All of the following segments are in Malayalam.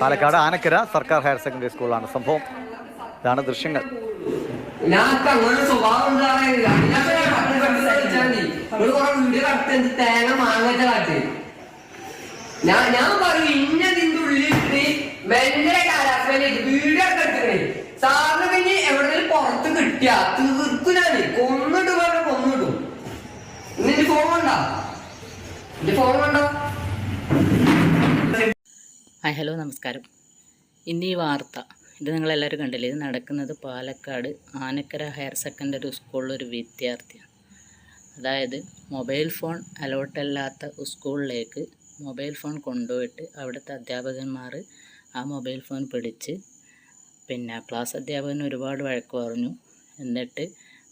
പാലക്കാട് ആനക്കര സർക്കാർ ഹയർ സെക്കൻഡറി സ്കൂളാണ് സംഭവം. ഇതാണ് ദൃശ്യങ്ങൾ. ഞാൻ ഞാൻ പറയും ഇന്ന നിന്റെ ഉള്ളിലിട്ട് ഭയങ്കര കാലാസ്മേലേക്ക് വീഡിയോ സാറിന് പിന്നെ എവിടെയെങ്കിലും പുറത്ത് കിട്ടിയ തീർക്കും കൊന്നിട്ട് പറഞ്ഞ കൊന്നിട്ടു നിന്റെ ഫോൺ കണ്ട നിന്റെ ഫോൺ കണ്ടോ ഹായ് ഹലോ നമസ്കാരം. ഇന്ന് ഈ വാർത്ത ഇത് നിങ്ങളെല്ലാവരും കണ്ടില്ലേ? ഇത് നടക്കുന്നത് പാലക്കാട് ആനക്കര ഹയർ സെക്കൻഡറി സ്കൂളിലൊരു വിദ്യാർത്ഥിയാണ്. അതായത് മൊബൈൽ ഫോൺ അലോട്ടല്ലാത്ത സ്കൂളിലേക്ക് മൊബൈൽ ഫോൺ കൊണ്ടുപോയിട്ട് അവിടുത്തെ അധ്യാപകന്മാർ ആ മൊബൈൽ ഫോൺ പിടിച്ച് പിന്നെ ക്ലാസ് അധ്യാപകൻ ഒരുപാട് വഴക്ക് പറഞ്ഞു. എന്നിട്ട്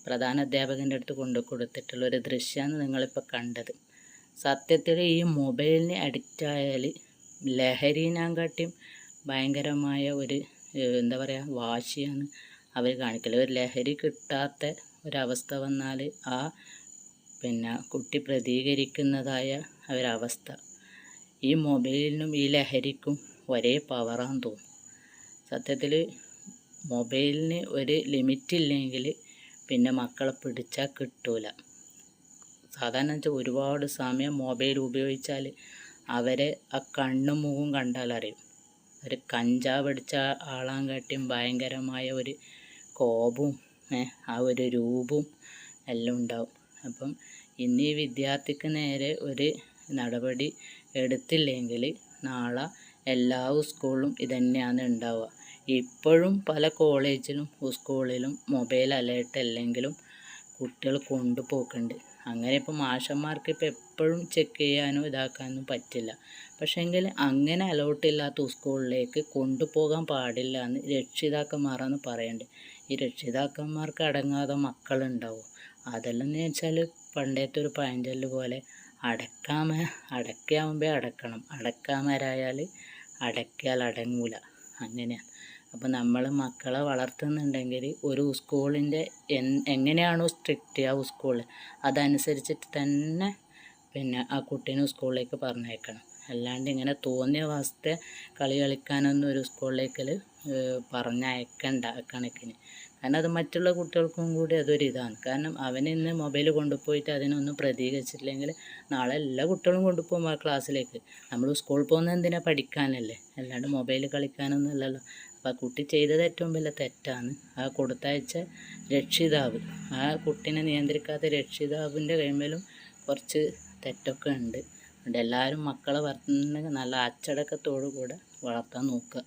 പ്രധാന അധ്യാപകന്റെ അടുത്ത് കൊണ്ടു കൊടുത്തിട്ടുള്ള ഒരു ദൃശ്യമാണ് നിങ്ങളിപ്പോൾ കണ്ടത്. സത്യത്തിൽ ഈ മൊബൈലിന് അഡിക്റ്റ് ആയാൽ ലഹരീനാങ്കാട്ടിയും ഭയങ്കരമായ ഒരു എന്താ പറയുക വാശിയാണ് അവർ കാണിക്കൽ ഒരു ലഹരി കിട്ടാത്ത ഒരവസ്ഥ വന്നാൽ ആ പിന്നെ കുട്ടി പ്രതികരിക്കുന്നതായ ഒരവസ്ഥ. ഈ മൊബൈലിനും ഈ ലഹരിക്കും ഒരേ പവറാന്ന് തോന്നും. സത്യത്തിൽ മൊബൈലിന് ഒരു ലിമിറ്റ് ഇല്ലെങ്കിൽ പിന്നെ മക്കളെ പിടിച്ചാൽ കിട്ടൂല. സാധാരണ വെച്ചാൽ ഒരുപാട് സമയം മൊബൈൽ ഉപയോഗിച്ചാൽ അവരെ ആ കണ്ണും മുഖവും കണ്ടാൽ അറിയും. ഒരു കഞ്ചാവ് അടിച്ച ആളാൻ കാട്ടിയും ഭയങ്കരമായ ഒരു കോപവും ആ ഒരു രൂപവും എല്ലാം ഉണ്ടാവും. അപ്പം ഇന്ന് ഈ വിദ്യാർത്ഥിക്ക് നേരെ ഒരു നടപടി എടുത്തില്ലെങ്കിൽ നാളെ എല്ലാ സ്കൂളിലും ഇതന്നെയാണ് ഉണ്ടാവുക. ഇപ്പോഴും പല കോളേജിലും സ്കൂളിലും മൊബൈൽ അലേർട്ട് അല്ലെങ്കിലും കുട്ടികൾ കൊണ്ടുപോക്കുന്നുണ്ട്. അങ്ങനെ ഇപ്പോൾ മാഷന്മാർക്ക് ഇപ്പോൾ എപ്പോഴും ചെക്ക് ചെയ്യാനോ ഇതാക്കാനോ പറ്റില്ല. പക്ഷേങ്കിൽ അങ്ങനെ അലോട്ട് ഇല്ലാത്ത സ്കൂളിലേക്ക് കൊണ്ടുപോകാൻ പാടില്ല എന്ന് രക്ഷിതാക്കന്മാരാന്ന് പറയേണ്ടത് ഈ രക്ഷിതാക്കന്മാർക്ക് അടങ്ങാതെ മക്കളുണ്ടാവും. അതെല്ലാം എന്ന് വെച്ചാൽ പണ്ടത്തെ ഒരു പഴഞ്ചൊല്ല് പോലെ അടക്കാമ അടക്കാവുമ്പേ അടക്കണം. അടക്കാമരായാൽ അടക്കിയാൽ അടങ്ങൂല. അങ്ങനെയാണ്. അപ്പോൾ നമ്മൾ മക്കളെ വളർത്തുന്നുണ്ടെങ്കിൽ ഒരു സ്കൂളിന്റെ എങ്ങനെയാണോ സ്ട്രിക്റ്റ് ആ സ്കൂൾ അതനുസരിച്ചിട്ട് തന്നെ പിന്നെ ആ കുട്ടീനെ സ്കൂളിലേക്ക് പറഞ്ഞേക്കണം അല്ലാണ്ട് ഇങ്ങനെ തോന്നിയ അവസ്ഥ കളി കളിക്കാനൊന്നും ഒരു സ്കൂളിലേക്ക് പറഞ്ഞയക്കണ്ട കണക്കിന്. കാരണം അത് മറ്റുള്ള കുട്ടികൾക്കും കൂടി അതൊരു ഇതാണ്. കാരണം അവൻ ഇന്ന് മൊബൈൽ കൊണ്ടുപോയിട്ട് അതിനൊന്നും പ്രതികരിച്ചിട്ടില്ലെങ്കിൽ നാളെ എല്ലാ കുട്ടികളും കൊണ്ടുപോകും ആ ക്ലാസ്സിലേക്ക്. നമ്മൾ സ്കൂളിൽ പോകുന്നത് എന്തിനാ പഠിക്കാനല്ലേ? അല്ലാണ്ട് മൊബൈൽ കളിക്കാനൊന്നും അല്ലല്ലോ. അപ്പോൾ ആ കുട്ടി ചെയ്തത് ഏറ്റവും വലിയ തെറ്റാണ്. ആ കൊടുത്തയച്ച രക്ഷിതാവ് ആ കുട്ടീനെ നിയന്ത്രിക്കാത്ത രക്ഷിതാവിന്റെ കൈമേലും കുറച്ച് തെറ്റൊക്കെ ഉണ്ട്. അതുകൊണ്ട് എല്ലാവരും മക്കളെ വളർത്തുന്നുണ്ടെങ്കിൽ നല്ല അച്ചടക്കത്തോടു കൂടെ വളർത്താൻ നോക്കുക.